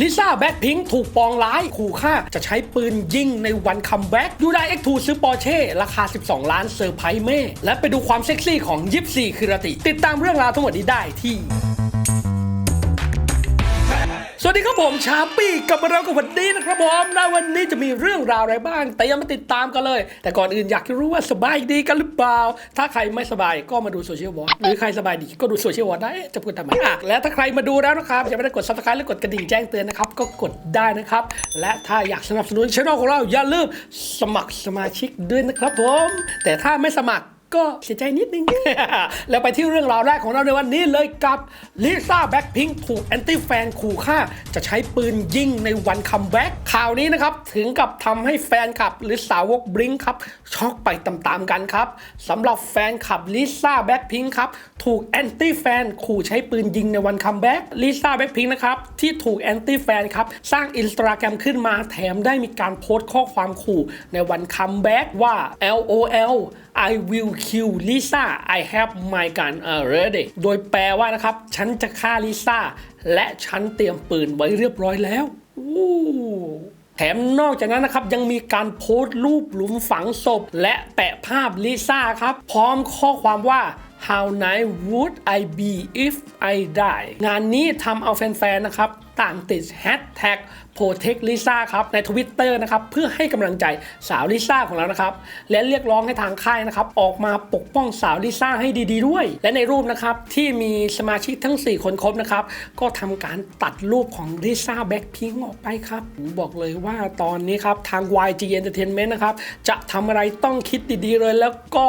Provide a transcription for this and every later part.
ลิซ่าแบ็คพิงค์ถูกปองร้ายขู่ฆ่าจะใช้ปืนยิงในวันคัมแบ็กยูไดเอ็กทูซื้อปอร์เช่ราคา 12 ล้านเซอร์ไพรส์เม่ และไปดูความเซ็กซี่ของยิปซีคิรติ ติดตามเรื่องราวทั้งหมดนี้ได้ที่ สวัสดีครับผมชาปี้กลับมาเรากับวันนี้นะครับผมและวันนี้จะมีเรื่องราวอะไรบ้าง แต่ยังมาติดตามกันเลย แต่ก่อนอื่นอยากรู้ว่าสบายดีกันหรือเปล่า ถ้าใครไม่สบายก็มาดูโซเชียลวอทหรือใครสบายดีก็ดูโซเชียลวอทได้จะพูดทำไมอะและถ้าใครมาดูแล้วนะครับยังไม่ได้กด subscribe และกดกระดิ่งแจ้งเตือนนะครับก็กดได้นะครับ และถ้าอยากสนับสนุนช่องของเราอย่าลืมสมัครสมาชิกด้วยนะครับผมแต่ถ้าไม่สมัคร ก็เสียใจนิดนึง แล้วไปที่เรื่องราวแรกของเราในวันนี้เลยกับลิซ่าแบ็คพิงถูกแอนตี้แฟนขู่ฆ่า จะใช้ปืนยิงในวันคัมแบ็กข่าวนี้นะครับ ถึงกับทำให้แฟนคลับหรือสาวกบลิงครับ ช็อกไปตามๆกันครับสำหรับแฟนคลับลิซ่าแบ็คพิงครับ ถูกแอนตี้แฟนขู่ใช้ปืนยิงในวันคัมแบ็กลิซ่าแบ็คพิงนะครับ ที่ถูกแอนตี้แฟนครับ สร้างอินสตาแกรมขึ้นมาแถมได้มีการโพสต์ข้อความขู่ในวันคัมแบ็กว่า LOL I will kill Lisa I have my gun already โดยแปลว่านะครับ ฉันจะฆ่าลิซ่า และฉันเตรียมปืนไว้เรียบร้อยแล้วอู้แถมนอกจากนั้นนะครับยังมีการโพสต์รูปหลุมฝังศพ และแปะภาพลิซ่าครับ พร้อมข้อความว่า How nice would I be if I die งานนี้ทำเอาแฟนๆนะครับต่างติดแฮชแท็ก Protect Lisa ครับในทวิตเตอร์นะครับเพื่อให้กำลังใจสาวลิซ่าของเรานะครับ และเรียกร้องให้ทางค่ายนะครับออกมาปกป้องสาวลิซ่าให้ดีๆด้วย และในรูปนะครับที่มีสมาชิกทั้ง 4 คนครบนะครับก็ทำการตัดรูปของลิซ่าแบ็คพิงออกไปครับผมบอกเลยว่าตอนนี้ครับทาง YG Entertainment นะครับจะทำอะไรต้องคิดดีๆเลย แล้วก็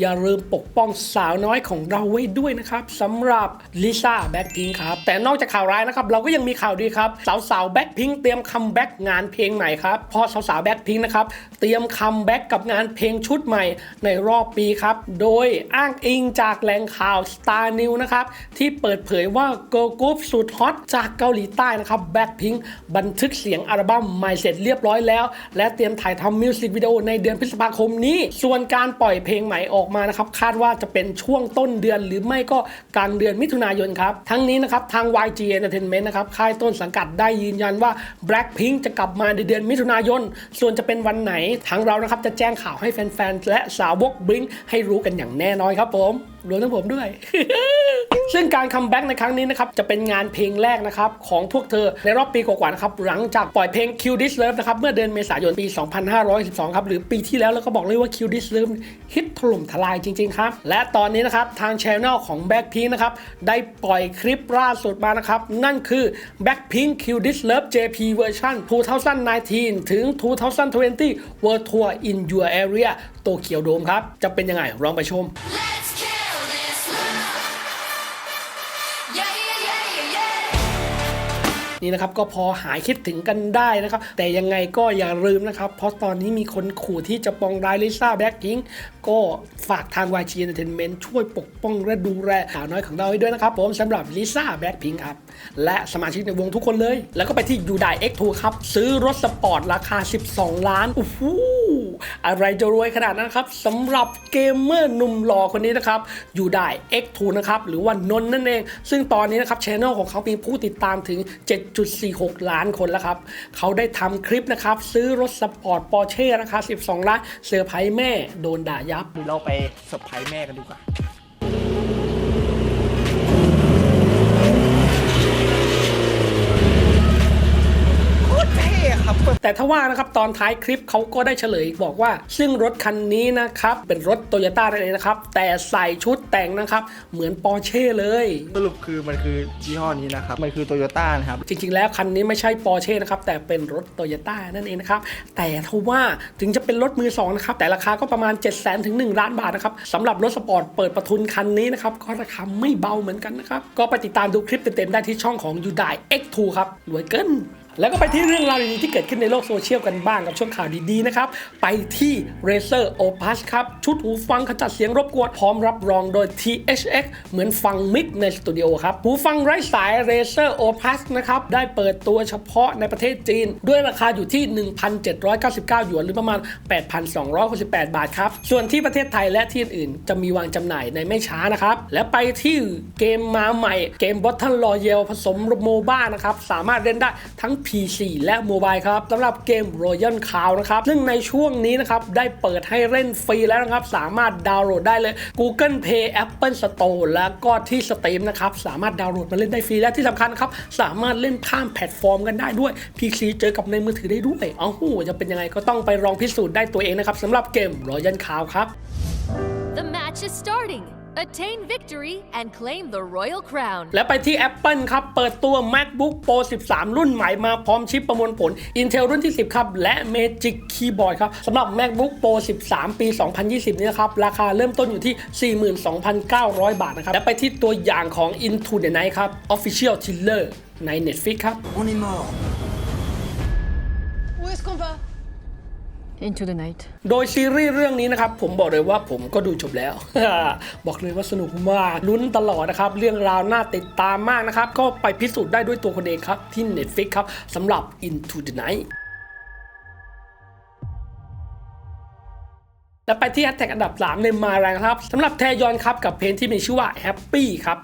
อย่าลืมปกป้องสาวน้อยของเราไว้ด้วยนะครับสำหรับลิซ่าแบ็คพิงครับแต่นอกจากข่าวร้ายนะครับเราก็ยังมีข่าวดีครับ สาวๆแบ็คพิงเตรียมคัมแบ็กงานเพลงใหม่ครับพราะสาวๆแบ็คพิงนะครับเตรียมคัมแบ็กกับงานเพลงชุดใหม่ในรอบปีครับ โดยอ้างอิงจากแหล่งข่าว Star New นะครับที่เปิดเผยว่าเกิร์ลกรุ๊ปสุดฮอตจากเกาหลีใต้นะครับแบ็คพิงบันทึกเสียงอัลบั้มใหม่เสร็จเรียบร้อยแล้ว และเตรียมถ่ายทำมิวสิกวิดีโอในเดือนพฤษภาคมนี้ ส่วนการปล่อยเพลงใหม่ออกมานะครับคาดว่าจะเป็นช่วงต้นเดือนหรือไม่ก็กลางเดือนมิถุนายนครับทั้งนี้นะครับทาง YG Entertainment นะครับค่ายต้นสังกัดได้ยืนยันว่า Blackpink จะกลับมาในเดือนมิถุนายน ส่วนจะเป็นวันไหนทางเรานะครับจะแจ้งข่าวให้แฟนๆและสาวกบลิงให้รู้กันอย่างแน่นอนครับผม รวมทั้งผมด้วย ซึ่งการคัมแบ็กในครั้งนี้นะครับ จะเป็นงานเพลงแรกนะครับ ของพวกเธอในรอบปีกว่าๆนะครับ หลังจากปล่อยเพลง Q This Love นะครับ เมื่อเดือนเมษายนปี 2512 ครับ หรือปีที่แล้วแล้วก็บอกเลยว่า Q This Love ฮิตถล่มทลายจริง ๆ ครับ และตอนนี้นะครับ ทางช anel ของ Blackpink นะครับ ได้ปล่อยคลิปล่าสุดมานะครับ นั่นคือ Blackpink Q This Love JP Version 2019 ถึง 2020 World Tour in Your Area โตเกียวโดมครับ จะเป็นยังไงลองไปชม นี่นะครับก็พอหายคิดถึงกันได้นะครับ แต่ยังไงก็อย่าลืมนะครับ เพราะตอนนี้มีคนขู่ที่จะปองร้ายลิซ่าแบ็กพิงก็ฝากทาง YG Entertainment ช่วยปกป้องและดูแลสาวน้อยของเราให้ด้วยนะครับผมสำหรับลิซ่าแบ็กพิงครับ และสมาชิกในวงทุกคนเลย แล้วก็ไปที่ยูได X2 ครับ ซื้อรถสปอร์ตราคา 12 ล้านโอ้โห อะไรจะรวยขนาดนั้นครับสำหรับเกมเมอร์หนุ่มหล่อคนนี้นะครับ อยู่ได้ X2 นะครับ หรือว่านนท์นั่นเอง ซึ่งตอนนี้นะครับช anel ของเขามีผู้ติดตามถึง 7.46 ล้านคนแล้วครับ เขาได้ทำคลิปนะครับ ซื้อรถสปอร์ตปอร์เช่ราคา 12 ล้านเซอร์ไพรส์แม่โดนด่ายับเดี๋ยวเราไปเซอร์ไพรส์แม่กันดีกว่า โคตรเท่ครับเปิด แต่ถ้าว่านะครับตอนท้ายคลิปเขาก็ได้เฉลยบอกว่า ซึ่งรถคันนี้นะครับเป็นรถโตโยต้านั่นเองนะครับแต่ใส่ชุดแต่งนะครับเหมือนปอร์เช่เลยสรุปคือมันคือยี่ห้อนี้นะครับ มันคือโตโยต้านะครับ จริงๆ แล้วคันนี้ไม่ใช่ปอร์เช่นะครับแต่เป็นรถโตโยต้านั่นเองนะครับแต่ทว่าถึงจะเป็นรถมือสองนะครับแต่ราคาก็ประมาณ 7 0 0 0 0 0ถึง1ล้านบาทนะครับสำหรับรถสปอร์ตเปิดประทุนคันนี้นะครับก็ราคาไม่เบาเหมือนกันนะครับก็ไปติดตามดูคลิปเต็มๆได้ที่ช่องของ u d a i X2 ครับรวยเกิน แล้วก็ไปที่เรื่องราวดีๆที่เกิดขึ้นในโลกโซเชียลกันบ้างกับช่วงข่าวดีๆนะครับ ไปที่ Razer Opus ครับ ชุดหูฟังขจัดเสียงรบกวนพร้อมรับรองโดย THX เหมือนฟังมิกในสตูดิโอครับ หูฟังไร้สาย Razer Opus นะครับ ได้เปิดตัวเฉพาะในประเทศจีน ด้วยราคาอยู่ที่ 1,799 หยวนหรือประมาณ 8,268 บาทครับ ส่วนที่ประเทศไทยและที่อื่นๆจะมีวางจำหน่ายในไม่ช้านะครับ และไปที่เกมมาใหม่เกม Battle Royale ผสมโมบ้านะครับสามารถเล่นได้ทั้ง PC และโมบายครับสำหรับเกม Royal Cloud นะครับ ซึ่งในช่วงนี้นะครับ ได้เปิดให้เล่นฟรีแล้วนะครับ สามารถดาวน์โหลดได้เลย Google Play Apple Store แล้วก็ที่ Steam นะครับ สามารถดาวน์โหลดมาเล่นได้ฟรีและที่สำคัญครับ สามารถเล่นข้ามแพลตฟอร์มกันได้ด้วย PC เจอกับในมือถือได้ด้วยเอ้าหูจะเป็นยังไงก็ต้องไปลองพิสูจน์ได้ตัวเองนะครับสำหรับเกม Royal Cloud ครับ The match is starting. Attain victory and claim the royal crown. และไปที่ Apple ครับ เปิดตัว MacBook Pro 13 รุ่นใหม่มาพร้อมชิปประมวลผล Intel รุ่นที่ 10 ครับ และ Magic Keyboard ครับสำหรับ MacBook Pro 13 ปี 2020 นี้นะครับ ราคาเริ่มต้นอยู่ที่ 42,900 บาทนะครับ และไปที่ตัวอย่างของ Into the Night ครับ Official Thriller ใน Netflix ครับ On est mort. Into the night. โดยซีรีส์เรื่องนี้นะครับ ผมบอกเลยว่าผมก็ดูจบแล้ว บอกเลยว่าสนุกมากลุ้นตลอดนะครับ เรื่องราวน่าติดตามมากนะครับ ก็ไปพิสูจน์ได้ด้วยตัวคนเองครับ ที่ Netflix ครับสำหรับ Into the Night และไปที่แฮชแท็กอันดับ 3 ในมาแรงครับสำหรับแทยอนครับกับเพลงที่มีชื่อว่า Happy ครับ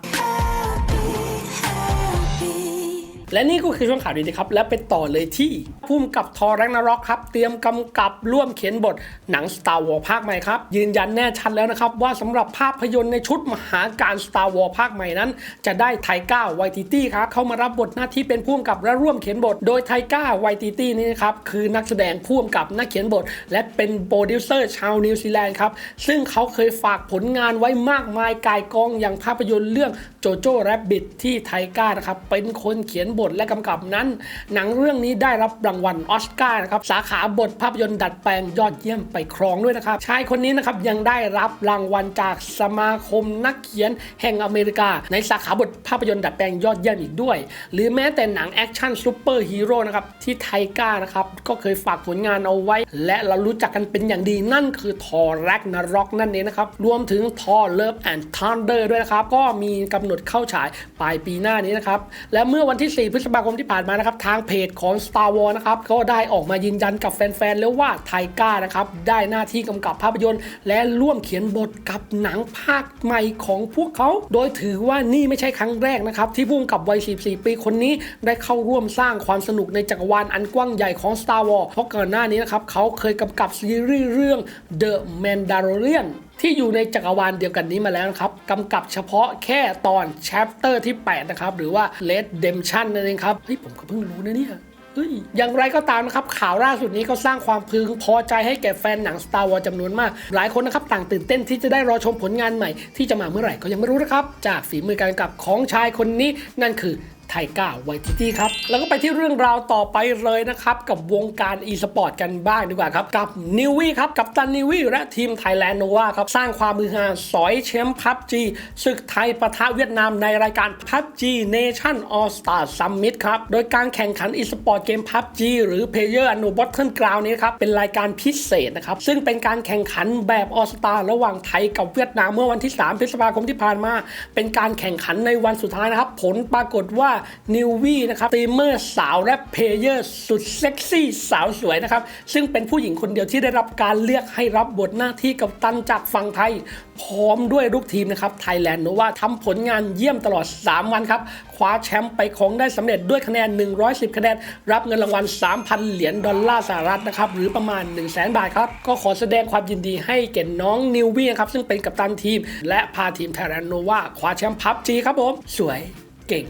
และนี่ก็คือช่วงข่าวดีนะครับ และไปต่อเลยที่พุ่มกับทอแรงนารอกครับ เตรียมกำกับร่วมเขียนบทหนัง Star Wars ภาคใหม่ครับ ยืนยันแน่ชัดแล้วนะครับ ว่าสำหรับภาพยนตร์ในชุดมหาการ Star Wars ภาคใหม่นั้น จะได้ไทก้าไวติตี้ครับ เข้ามารับบทหน้าที่เป็นผู้กำกับและร่วมเขียนบท โดยไทก้าไวติตี้นี่นะครับคือนักแสดงผู้กำกับนักเขียนบท และเป็นโปรดิวเซอร์ชาวนิวซีแลนด์ครับซึ่งเขาเคยฝากผลงานไว้มากมายกายกองอย่างภาพยนตร์เรื่องโจโจ้แรบบิทที่ไทก้านะครับเป็นคนเขียนบทและกำกับนั้น หนังเรื่องนี้ได้รับรางวัลออสการ์นะครับสาขาบทภาพยนตร์ดัดแปลงยอดเยี่ยมไปครองด้วยนะครับชายคนนี้นะครับยังได้รับรางวัลจากสมาคมนักเขียนแห่งอเมริกา ในสาขาบทภาพยนตร์ดัดแปลงยอดเยี่ยมอีกด้วย หรือแม้แต่หนังแอคชั่นซูเปอร์ฮีโร่นะครับที่ไทก้านะครับก็เคยฝากผลงานเอาไว้ และเรารู้จักกันเป็นอย่างดีนั่นคือทอแร็กนารอกนั่นเองนะครับรวมถึงทอเลิฟแอนด์ทันเดอร์ด้วยนะครับก็มีกำหนดเข้าฉายปลายปีหน้านี้นะครับและเมื่อวันที่4 พฤษภาคมที่ผ่านมานะครับ ทางเพจของ Star Wars นะครับก็ได้ออกมายืนยันกับแฟนๆ แล้วว่าไทก้านะครับ ได้หน้าที่กำกับภาพยนตร์ และร่วมเขียนบทกับหนังภาคใหม่ของพวกเขา โดยถือว่านี่ไม่ใช่ครั้งแรกนะครับ ที่พุ่งกับวัย44ปีคนนี้ได้เข้าร่วมสร้างความสนุกในจักรวาลอันกว้างใหญ่ของ Star Wars เพราะก่อนหน้านี้นะครับเขาเคยกำกับซีรีส์เรื่อง The Mandalorian ที่อยู่ในจักรวาลเดียวกันนี้มาแล้วนะครับกำกับเฉพาะแค่ตอน chapter ที่ 8 นะครับ หรือว่า Redemption นั่นเองครับ เฮ้ย ผมก็เพิ่งรู้นะเนี่ยเฮ้ยอย่างไรก็ตามนะครับ ข่าวล่าสุดนี้ก็สร้างความพึงพอใจให้แก่แฟนหนัง Star Wars จำนวนมาก หลายคนนะครับต่างตื่นเต้นที่จะได้รอชมผลงานใหม่ ที่จะมาเมื่อไหร่ก็ยังไม่รู้นะครับ จากฝีมือการกำกับของชายคนนี้นั่นคือ ไทก้าไวทิตี้ครับ แล้วก็ไปที่เรื่องราวต่อไปเลยนะครับ กับวงการ e สปอร์ตกันบ้างดีกว่าครับ กับนิววี่ครับกับตันนิววี่และทีมไทยแลนด์โนวาครับ สร้างความมือฮาสอยแชมป์พับจีศึกไทยปะทะเวียดนามในรายการพับจีเนชั่นออสตาซัมมิตครับ โดยการแข่งขัน e สปอร์ตเกมพับจีหรือ Player u n o b o t t l e Ground นี้ครับเป็นรายการพิเศษนะครับซึ่งเป็นการแข่งขันแบบออสตาระหว่างไทยกับเวียดนามเมื่อวันที่ 3 พฤษภาคมที่ผ่านมา เป็นการแข่งขันในวันสุดท้ายนะครับ ผลปรากฏว่านิววี่นะครับตีมเมอร์สาวและเพลเยอร์สุดเซ็กซี่สาวสวยนะครับ ซึ่งเป็นผู้หญิงคนเดียวที่ได้รับการเลือกให้รับบทหน้าที่กับตันจากฝั่งไทย พร้อมด้วยลูกทีมนะครับไทยแลนด์โนวาทำผลงานเยี่ยมตลอด 3 วันครับคว้าแชมป์ไปครองได้สำเร็จด้วยคะแนน 110 คะแนน รับเงินรางวัล 3,000 เหรียญดอลลาร์สหรัฐนะครับหรือประมาณ 1 0 0 0 0แบาทครับก็ขอแสดงความยินดีให้แก่น้องนิววี่นะครับซึ่งเป็นกัปตันทีม และพาทีมไทยแลนด์โนวาคว้าแชมป์พับจีครับผมสวยเก่ง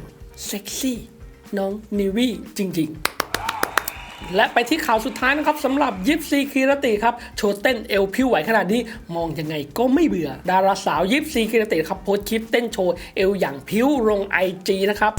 เซ็กซี่น้องนิวี่จริง ๆและไปที่ข่าวสุดท้ายนะครับสำหรับยิปซีคีรติครับโชว์เต้นเอวพิวไหวขนาดนี้มองยังไงก็ไม่เบื่อ ดาราสาวยิปซีคีรติครับโพสคลิปเต้นโชว์เอวอย่างพิวลงไอจีนะครับ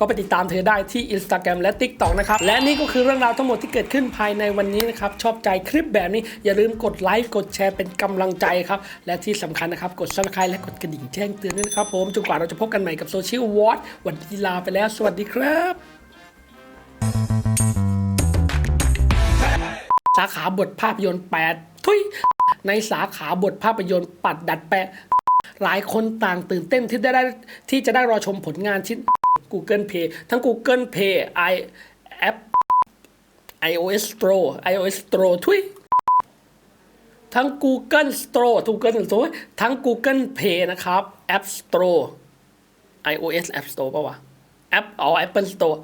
ก็ไปติดตามเธอได้ที่ Instagram และ TikTok นะครับ และนี่ก็คือเรื่องราวทั้งหมดที่เกิดขึ้นภายในวันนี้นะครับ ชอบใจคลิปแบบนี้ อย่าลืมกดไลค์ กดแชร์เป็นกำลังใจครับ และที่สำคัญนะครับ กด subscribe และกดกระดิ่งแจ้งเตือนด้วยนะครับผมจนกว่าเราจะพบกันใหม่กับโซเชียลวอตวันนี้ลาไปแล้ว สวัสดีครับสาขาบทภาพยนตร์ 8 ทุย ในสาขาบทภาพยนตร์ปัดดัดแปลงหลายคนต่างตื่นเต้นที่ได้ที่จะได้รอชมผลงานชิ้น Google Play ทั้ง Google Play i App iOS Store iOS Store ทุยทั้ง Google Store Google Store ทั้ง Google Play นะครับ App Store iOS App Store ป่าวะ App อ๋อ Apple Store